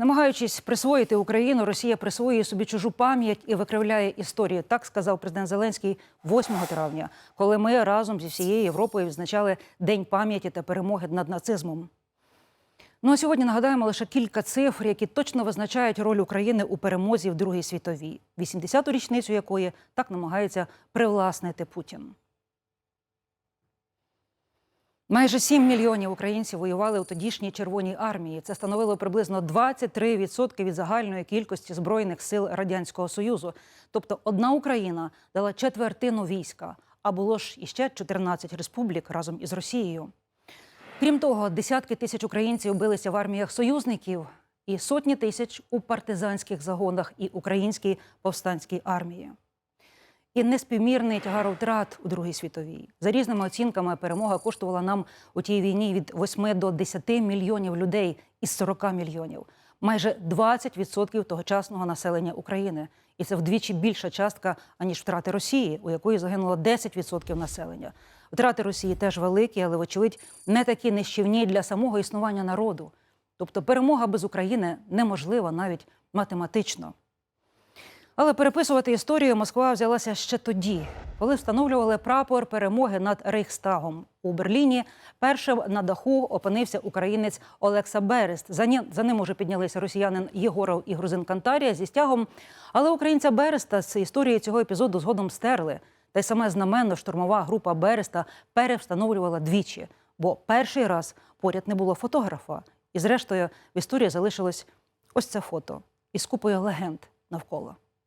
Намагаючись присвоїти Україну, Росія присвоює собі чужу пам'ять і викривляє історію. Так сказав президент Зеленський 8 травня, коли ми разом зі всією Європою відзначали День пам'яті та перемоги над нацизмом. Ну а сьогодні нагадаємо лише кілька цифр, які точно визначають роль України у перемозі в Другій світовій, 80-ту річницю якої так намагається привласнити Путін. Майже 7 мільйонів українців воювали у тодішній Червоній армії. Це становило приблизно 23% від загальної кількості збройних сил радянського союзу. Тобто, одна Україна дала четвертину війська, а було ж іще 14 республік разом із Росією. Крім того, десятки тисяч українців билися в арміях союзників і сотні тисяч у партизанських загонах і українській повстанській армії. І неспівмірний тягар втрат у Другій світовій. За різними оцінками, перемога коштувала нам у тій війні від 8 до 10 мільйонів людей із 40 мільйонів. Майже 20% тогочасного населення України. І це вдвічі більша частка, аніж втрати Росії, у якої загинуло 10% населення. Втрати Росії теж великі, але, вочевидь, не такі нищівні для самого існування народу. Тобто перемога без України неможлива навіть математично. Але переписувати історію Москва взялася ще тоді, коли встановлювали прапор перемоги над Рейхстагом у Берліні. Першим на даху опинився українець Олекса Берест. За ним, уже піднялися росіянин Єгоров і грузин Кантарія зі стягом. Але українця Береста з історії цього епізоду згодом стерли. Та й саме знаменно штурмова група Береста перевстановлювала двічі, бо перший раз поряд не було фотографа. І зрештою в історії залишилось ось це фото із купою легенд навколо.